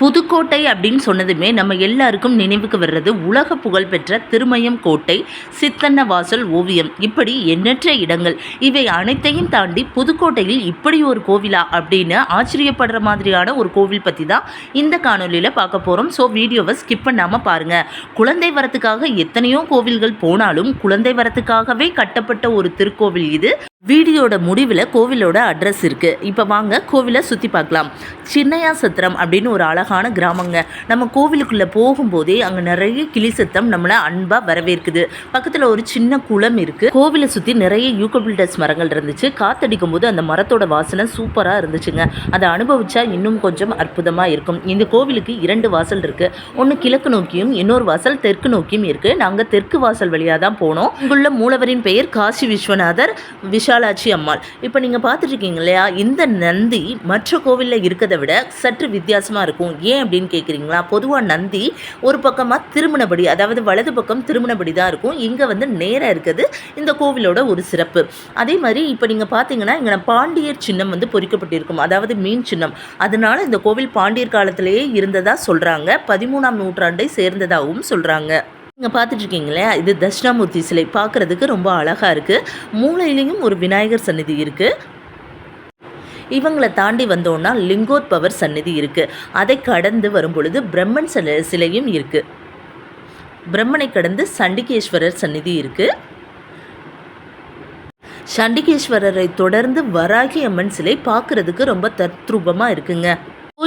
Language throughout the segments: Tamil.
புதுக்கோட்டை அப்படின்னு சொன்னதுமே நம்ம எல்லாருக்கும் நினைவுக்கு வர்றது உலக புகழ்பெற்ற திருமயம் கோட்டை சித்தன்ன வாசல் ஓவியம். இப்படி எண்ணற்ற இடங்கள். இவை அனைத்தையும் தாண்டி புதுக்கோட்டையில் இப்படி ஒரு கோவிலா அப்படின்னு ஆச்சரியப்படுற மாதிரியான ஒரு கோவில் பற்றி தான் இந்த காணொலியில் பார்க்க போகிறோம் ஸோ வீடியோவை ஸ்கிப் பண்ணாமல் பாருங்கள் குழந்தை வரத்துக்காக எத்தனையோ கோவில்கள் போனாலும் குழந்தை வரத்துக்காகவே கட்டப்பட்ட ஒரு திருக்கோவில் இது. வீடியோட முடிவில் கோவிலோட அட்ரஸ் இருக்குது இப்போ வாங்க கோவிலை சுற்றி பார்க்கலாம். சின்னையா சத்திரம் அப்படின்னு ஒரு அழகான கிராமங்க. நம்ம கோவிலுக்குள்ளே போகும்போதே அங்கே நிறைய கிளி சத்தம் நம்மளை அன்பாக வரவேற்குது. பக்கத்தில் ஒரு சின்ன குளம் இருக்குது கோவிலை சுற்றி நிறைய யூக்கபில்டஸ் மரங்கள் இருந்துச்சு. காத்தடிக்கும் போது அந்த மரத்தோட வாசனை சூப்பராக இருந்துச்சுங்க. அதை அனுபவிச்சா இன்னும் கொஞ்சம் அற்புதமாக இருக்கும். இந்த கோவிலுக்கு இரண்டு வாசல் இருக்குது ஒன்று கிழக்கு நோக்கியும் இன்னொரு வாசல் தெற்கு நோக்கியும் இருக்குது நாங்கள் தெற்கு வாசல் வழியாக தான் போனோம். இங்குள்ள மூலவரின் பெயர் காசி விஸ்வநாதர். விஷாலாட்சி அம்மாள். இப்போ நீங்கள் பார்த்துட்ருக்கீங்க இல்லையா? இந்த நந்தி மற்ற கோவிலில் இருக்கிறத விட சற்று வித்தியாசமாக இருக்கும். ஏன் அப்படின்னு கேட்குறீங்களா? பொதுவாக நந்தி ஒரு பக்கமாக திருமணபடி அதாவது வலது பக்கம் திருமணபடி தான் இருக்கும். இங்கே வந்து நேராக இருக்குது. இந்த கோவிலோட ஒரு சிறப்பு. அதே மாதிரி இப்போ நீங்கள் பார்த்தீங்கன்னா இங்கே பாண்டியர் சின்னம் வந்து பொறிக்கப்பட்டிருக்கும். அதாவது மீன் சின்னம். அதனால் இந்த கோவில் பாண்டியர் காலத்திலேயே இருந்ததாக சொல்கிறாங்க பதிமூணாம் நூற்றாண்டை சேர்ந்ததாகவும் சொல்கிறாங்க நீங்கள் பார்த்துட்ருக்கீங்களே இது தட்சிணாமூர்த்தி சிலை. பார்க்குறதுக்கு ரொம்ப அழகாக இருக்குது மூளையிலையும் ஒரு விநாயகர் சன்னிதி இருக்குது இவங்களை தாண்டி வந்தோன்னா லிங்கோத்பவர் சன்னிதி இருக்குது அதை கடந்து வரும் பொழுது பிரம்மன் சிலை சிலையும் இருக்குது பிரம்மனை கடந்து சண்டிகேஸ்வரர் சந்நிதி இருக்குது சண்டிகேஸ்வரரை தொடர்ந்து வராகி அம்மன் சிலை பார்க்குறதுக்கு ரொம்ப தத்ரூபமாக இருக்குங்க.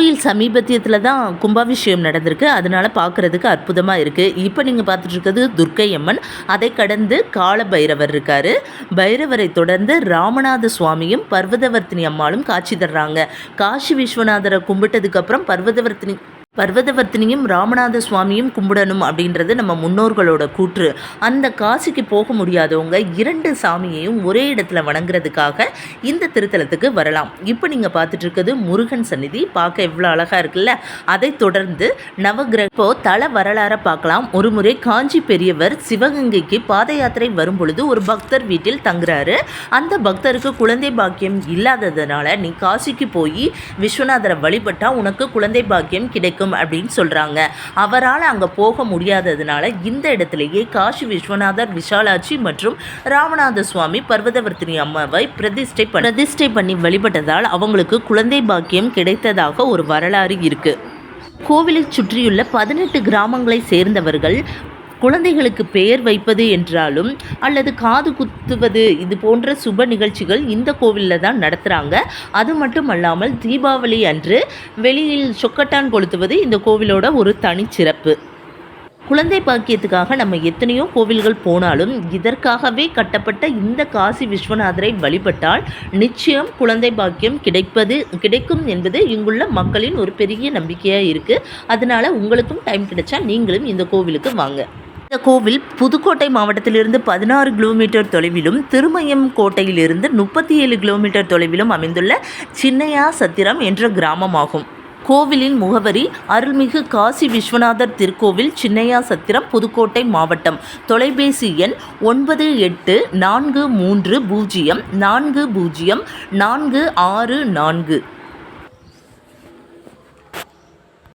கோயில் சமீபத்தியத்தில் தான் கும்பாபிஷேகம் நடந்திருக்கு. அதனால் பார்க்குறதுக்கு அற்புதமாக இருக்குது இப்போ நீங்கள் பார்த்துட்ருக்கிறது துர்க்கை அம்மன். அதை கடந்து கால பைரவர் இருக்கார். பைரவரை தொடர்ந்து ராமநாத சுவாமியும் பர்வதவர்த்தினி அம்மாளும் காட்சி தர்றாங்க. காசி விஸ்வநாதரை கும்பிட்டதுக்கப்புறம் பர்வதவர்த்தினி பர்வதவர்த்தினியும் ராமநாத சுவாமியும் கும்பிடணும் அப்படின்றது நம்ம முன்னோர்களோட கூற்று. அந்த காசிக்கு போக முடியாதவங்க இரண்டு சாமியையும் ஒரே இடத்துல வணங்குறதுக்காக இந்த திருத்தலத்துக்கு வரலாம். இப்போ நீங்கள் பார்த்துட்டு இருக்கிறது முருகன் சந்நிதி. பார்க்க எவ்வளோ அழகாக இருக்குல்ல? அதை தொடர்ந்து நவகிரகோ தல வரலாறை பார்க்கலாம். ஒரு முறை காஞ்சி பெரியவர் சிவகங்கைக்கு பாத யாத்திரை வரும்பொழுது ஒரு பக்தர் வீட்டில் தங்குறாரு. அந்த பக்தருக்கு குழந்தை பாக்கியம் இல்லாததுனால நீ காசிக்கு போய் விஸ்வநாதரை வழிபட்டா உனக்கு குழந்தை பாக்கியம் கிடைக்கும். அப்படின்னு சொல்கிறாங்க அவரால் அங்கே போக முடியாததுனால இந்த இடத்துலையே காசி விஸ்வநாதர் விஷாலாட்சி மற்றும் ராமநாத சுவாமி பர்வதவர்த்தினி அம்மாவை பிரதிஷ்டை பிரதிஷ்டை பண்ணி வழிபட்டதால் அவங்களுக்கு குழந்தை பாக்கியம் கிடைத்ததாக ஒரு வரலாறு இருக்கு. கோவிலை சுற்றியுள்ள பதினெட்டு கிராமங்களை சேர்ந்தவர்கள் குழந்தைகளுக்கு பெயர் வைப்பது என்றாலும் அல்லது காது குத்துவது இது போன்ற சுப நிகழ்ச்சிகள் இந்த கோவிலில் தான் நடத்துகிறாங்க அது மட்டும் அல்லாமல் தீபாவளி அன்று வெளியில் சொக்கட்டான் கொளுத்துவது இந்த கோவிலோட ஒரு தனிச்சிறப்பு குழந்தை பாக்கியத்துக்காக நம்ம எத்தனையோ கோவில்கள் போனாலும் இதற்காகவே கட்டப்பட்ட இந்த காசி விஸ்வநாதரை வழிபட்டால் நிச்சயம் குழந்தை பாக்கியம் கிடைப்பது கிடைக்கும் என்பது இங்குள்ள மக்களின் ஒரு பெரிய நம்பிக்கையாக இருக்குது அதனால் உங்களுக்கும் டைம் கிடைச்சா நீங்களும் இந்த கோவிலுக்கு வாங்க. இந்த கோவில் புதுக்கோட்டை மாவட்டத்திலிருந்து பதினாறு கிலோமீட்டர் தொலைவிலும் திருமயம் கோட்டையிலிருந்து முப்பத்தி ஏழு கிலோமீட்டர் தொலைவிலும் அமைந்துள்ள சின்னையா சத்திரம் என்ற கிராமமாகும். கோவிலின் முகவரி அருள்மிகு காசி விஸ்வநாதர் திருக்கோவில் சின்னையா சத்திரம் புதுக்கோட்டை மாவட்டம். தொலைபேசி எண் ஒன்பது எட்டு நான்கு மூன்று பூஜ்ஜியம் நான்கு பூஜ்ஜியம் நான்கு ஆறு நான்கு.